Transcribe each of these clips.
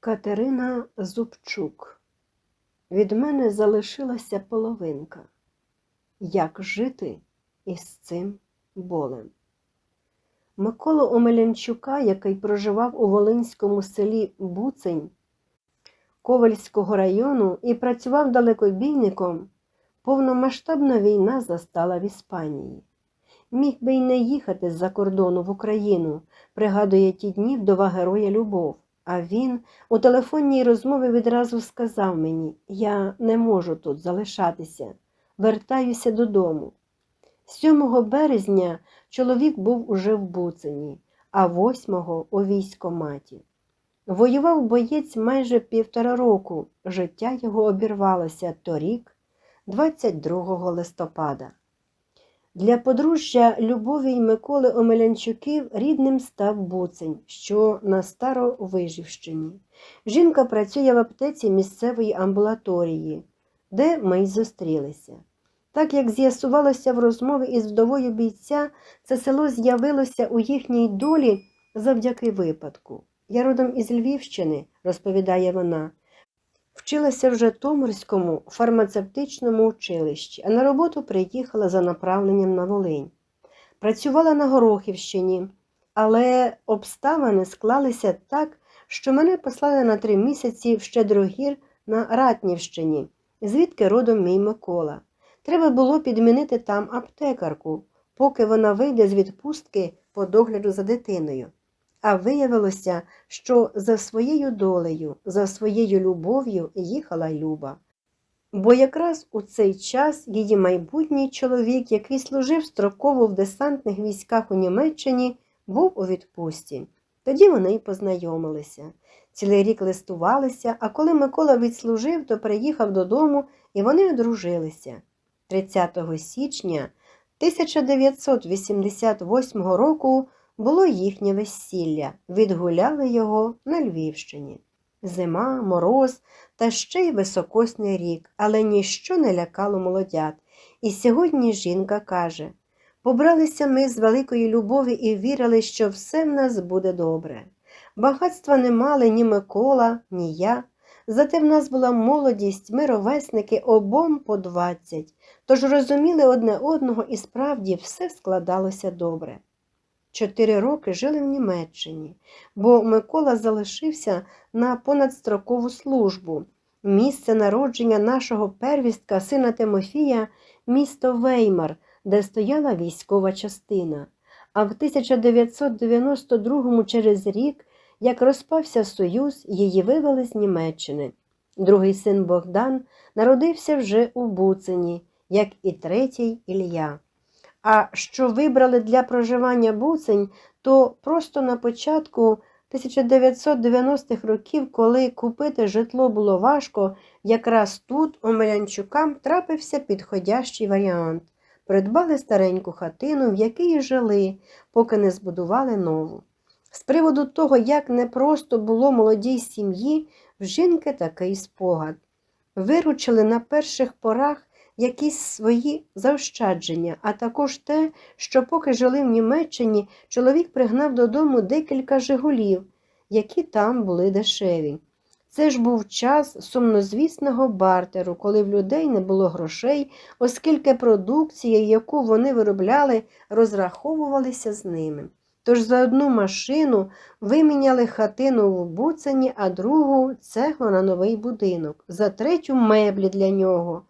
Катерина Зубчук. Від мене залишилася половинка. Як жити із цим болем? Миколу Омелянчука, який проживав у Волинському селі Буцень Ковальського району і працював далекобійником, повномасштабна війна застала в Іспанії. Міг би й не їхати з-за кордону в Україну, пригадує ті дні вдова героя Любов. А він у телефонній розмові відразу сказав мені: Я не можу тут залишатися, вертаюся додому. 7 березня чоловік був уже в Буцині, а 8-го у військоматі. Воював боєць майже півтора року. Життя його обірвалося торік, 22 листопада. Для подружжя Любові й Миколи Омелянчуків рідним став Буцень, що на Старовижівщині. Жінка працює в аптеці місцевої амбулаторії, де ми й зустрілися. Так як з'ясувалося в розмові із вдовою бійця, це село з'явилося у їхній долі завдяки випадку. Я родом із Львівщини, розповідає вона. Вчилася в Житомирському фармацевтичному училищі, а на роботу приїхала за направленням на Волинь. Працювала на Горохівщині, але обставини склалися так, що мене послали на три місяці в Щедрогір на Ратнівщині, звідки родом мій Микола. Треба було підмінити там аптекарку, поки вона вийде з відпустки по догляду за дитиною. А виявилося, що за своєю долею, за своєю любов'ю їхала Люба. Бо якраз у цей час її майбутній чоловік, який служив строково в десантних військах у Німеччині, був у відпустці. Тоді вони й познайомилися. Цілий рік листувалися, а коли Микола відслужив, то приїхав додому і вони одружилися. 30 січня 1988 року було їхнє весілля, відгуляли його на Львівщині. Зима, мороз та ще й високосний рік, але ніщо не лякало молодят. І сьогодні жінка каже побралися ми з великої любові і вірили, що все в нас буде добре. Багатства не мали ні Микола, ні я. Зате в нас була молодість, ми ровесники обом по двадцять, тож розуміли одне одного і справді все складалося добре. Чотири роки жили в Німеччині, бо Микола залишився на понадстрокову службу. Місце народження нашого первістка, сина Тимофія, місто Веймар, де стояла військова частина. А в 1992 через рік, як розпався Союз, її вивели з Німеччини. Другий син Богдан народився вже у Буцині, як і третій Ілля. А що вибрали для проживання буцень, то просто на початку 1990-х років, коли купити житло було важко, якраз тут Омелянчукам трапився підходящий варіант. Придбали стареньку хатину, в якій жили, поки не збудували нову. З приводу того, як непросто було молодій сім'ї, в жінки такий спогад. Виручили на перших порах якісь свої заощадження, а також те, що поки жили в Німеччині, чоловік пригнав додому декілька жигулів, які там були дешеві. Це ж був час сумнозвісного бартеру, коли в людей не було грошей, оскільки продукція, яку вони виробляли, розраховувалися з ними. Тож за одну машину виміняли хатину в Буцені, а другу цегло на новий будинок, за третю меблі для нього.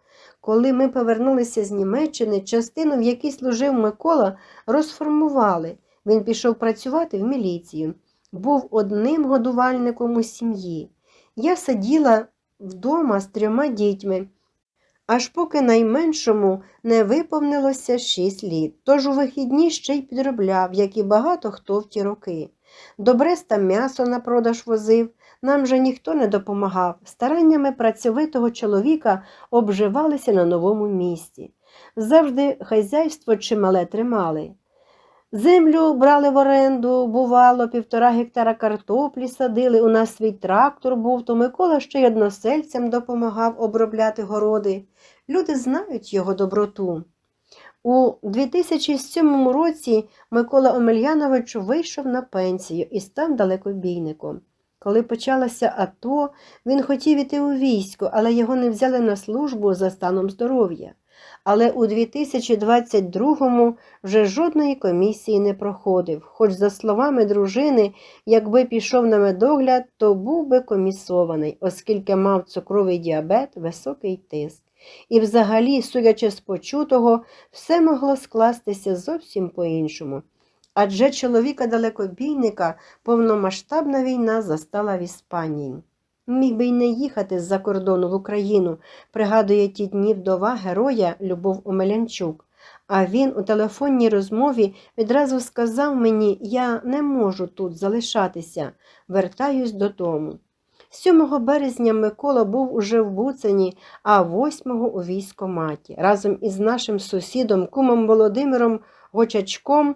Коли ми повернулися з Німеччини, частину, в якій служив Микола, розформували. Він пішов працювати в міліцію. Був одним годувальником у сім'ї. Я сиділа вдома з трьома дітьми, аж поки найменшому не виповнилося шість літ. Тож у вихідні ще й підробляв, як і багато хто в ті роки. До Бреста м'ясо на продаж возив. Нам же ніхто не допомагав. Стараннями працьовитого чоловіка обживалися на новому місці. Завжди хазяйство чимале тримали. Землю брали в оренду, бувало, півтора гектара картоплі садили, у нас свій трактор був, то Микола ще й односельцям допомагав обробляти городи. Люди знають його доброту. У 2007 році Микола Омельянович вийшов на пенсію і став далекобійником. Коли почалося АТО, він хотів іти у військо, але його не взяли на службу за станом здоров'я. Але у 2022-му вже жодної комісії не проходив, хоч, за словами дружини, якби пішов на медогляд, то був би комісований, оскільки мав цукровий діабет, високий тиск. І взагалі, судячи з почутого, все могло скластися зовсім по-іншому. Адже чоловіка далекобійника повномасштабна війна застала в Іспанії. Міг би й не їхати з-за кордону в Україну, пригадує ті дні вдова героя Любов Омелянчук. А він у телефонній розмові відразу сказав мені, я не можу тут залишатися, вертаюсь додому. 7 березня Микола був уже в Буцені, а 8-го у військоматі разом із нашим сусідом, кумом Володимиром Гочачком,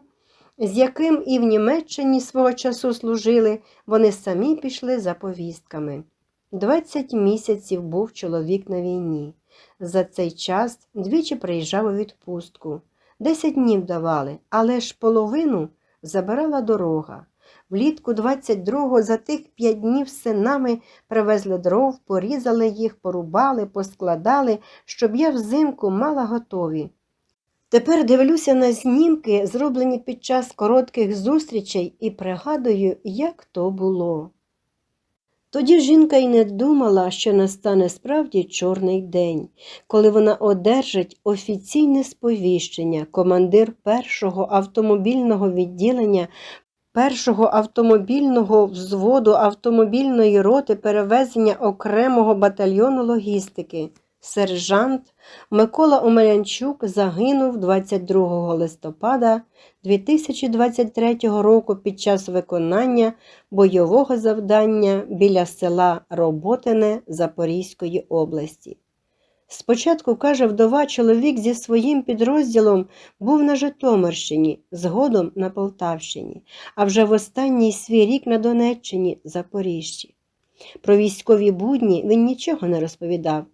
з яким і в Німеччині свого часу служили, вони самі пішли за повістками. 20 місяців був чоловік на війні. За цей час двічі приїжджав у відпустку. Десять днів давали, але ж половину забирала дорога. Влітку 22-го за тих п'ять днів синами привезли дров, порізали їх, порубали, поскладали, щоб я взимку мала готові. Тепер дивлюся на знімки, зроблені під час коротких зустрічей, і пригадую, як то було. Тоді жінка й не думала, що настане справді чорний день, коли вона одержить офіційне сповіщення командир першого автомобільного відділення першого автомобільного взводу автомобільної роти перевезення окремого батальйону логістики. Сержант Микола Омелянчук загинув 22 листопада 2023 року під час виконання бойового завдання біля села Роботине Запорізької області. Спочатку, каже вдова, чоловік зі своїм підрозділом був на Житомирщині, згодом на Полтавщині, а вже в останній свій рік на Донеччині, Запоріжжі. Про військові будні він нічого не розповідав.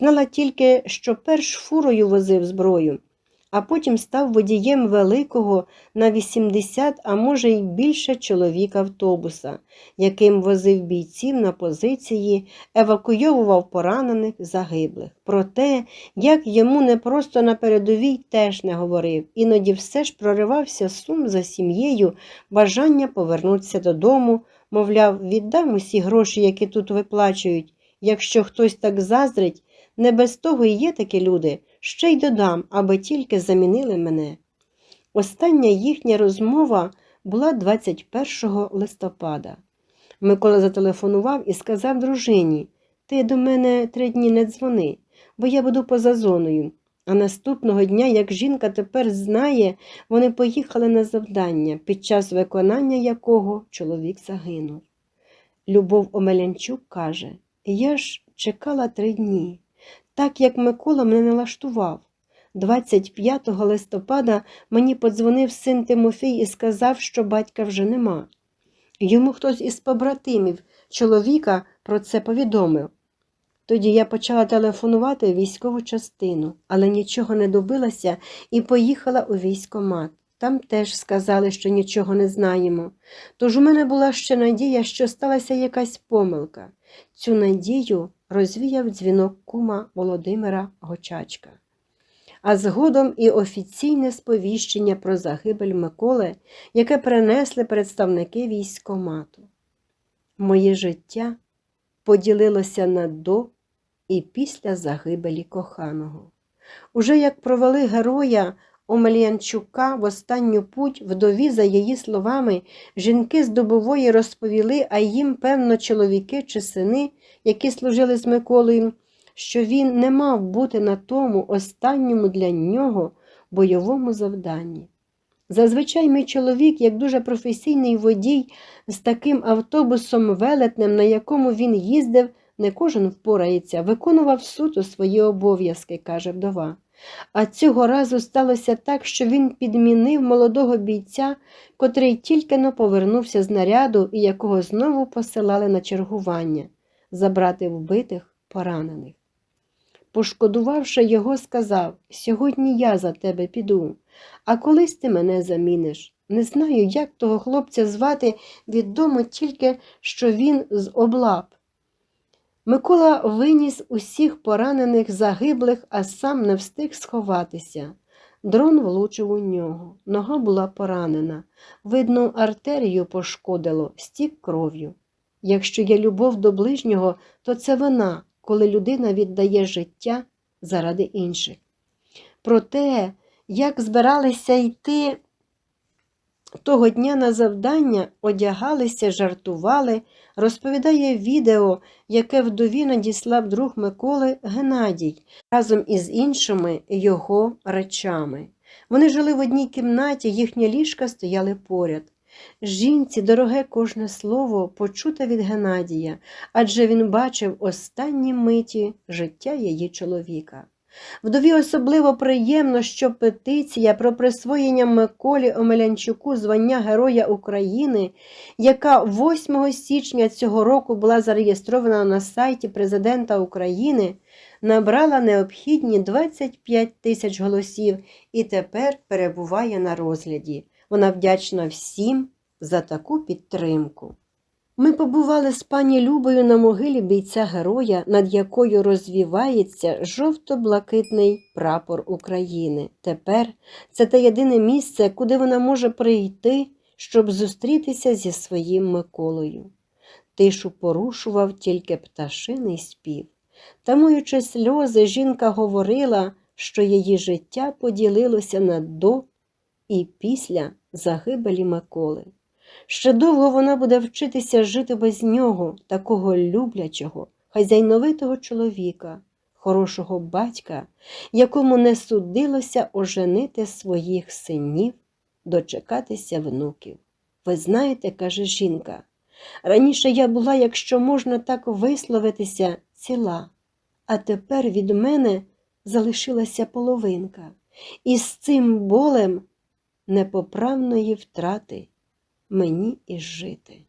Знала тільки, що перш фурою возив зброю, а потім став водієм великого на 80, а може й більше чоловік автобуса, яким возив бійців на позиції, евакуйовував поранених загиблих. Про те, як йому не просто на передовій теж не говорив, іноді все ж проривався сум за сім'єю, бажання повернутися додому, мовляв, віддам усі гроші, які тут виплачують. Якщо хтось так заздрить, не без того і є такі люди, ще й додам, аби тільки замінили мене. Остання їхня розмова була 21 листопада. Микола зателефонував і сказав дружині Ти до мене три дні не дзвони, бо я буду поза зоною. А наступного дня, як жінка тепер знає, вони поїхали на завдання, під час виконання якого чоловік загинув. Любов Омелянчук каже: Я ж чекала три дні так як Микола мене налаштував. 25 листопада мені подзвонив син Тимофій і сказав, що батька вже нема. Йому хтось із побратимів чоловіка про це повідомив. Тоді я почала телефонувати в військову частину, але нічого не добилася і поїхала у військомат. Там теж сказали, що нічого не знаємо. Тож у мене була ще надія, що сталася якась помилка. Цю надію розвіяв дзвінок кума Володимира Гочачка. А згодом і офіційне сповіщення про загибель Миколи, яке принесли представники військомату. Моє життя поділилося на до і після загибелі коханого. Уже як провели героя Омельянчука в останню путь, вдові, за її словами, жінки з добової розповіли, а їм, певно, чоловіки чи сини, які служили з Миколою, що він не мав бути на тому останньому для нього бойовому завданні. Зазвичай мій чоловік, як дуже професійний водій, з таким автобусом велетнем, на якому він їздив, не кожен впорається, виконував суто свої обов'язки, каже вдова. А цього разу сталося так, що він підмінив молодого бійця, котрий тільки но повернувся з наряду і якого знову посилали на чергування забрати вбитих, поранених. Пошкодувавши його, сказав Сьогодні я за тебе піду, а колись ти мене заміниш. Не знаю, як того хлопця звати, відомо тільки, що він з облап. Микола виніс усіх поранених загиблих, а сам не встиг сховатися. Дрон влучив у нього. Нога була поранена. Видно, артерію пошкодило, стік кров'ю. Якщо є любов до ближнього, то це вона, коли людина віддає життя заради інших. Про те, як збиралися йти того дня на завдання, одягалися, жартували, розповідає відео, яке вдові надіслав друг Миколи Геннадій разом із іншими його речами. Вони жили в одній кімнаті, їхні ліжка стояли поряд. Жінці дороге кожне слово почуте від Геннадія, адже він бачив останні миті життя її чоловіка. Вдові особливо приємно, що петиція про присвоєння Миколі Омелянчуку звання Героя України, яка 8 січня цього року була зареєстрована на сайті Президента України, набрала необхідні 25 тисяч голосів і тепер перебуває на розгляді. Вона вдячна всім за таку підтримку. Ми побували з пані Любою на могилі бійця героя, над якою розвівається жовто-блакитний прапор України. Тепер це те єдине місце, куди вона може прийти, щоб зустрітися зі своїм Миколою. Тишу порушував тільки пташиний спів. Тамуючи сльози, жінка говорила, що її життя поділилося на до і після загибелі Миколи. Ще довго вона буде вчитися жити без нього, такого люблячого, хазяйновитого чоловіка, хорошого батька, якому не судилося оженити своїх синів, дочекатися внуків. Ви знаєте, каже жінка, раніше я була, якщо можна так висловитися, ціла, а тепер від мене залишилася половинка, і з цим болем непоправної втрати мені і жити.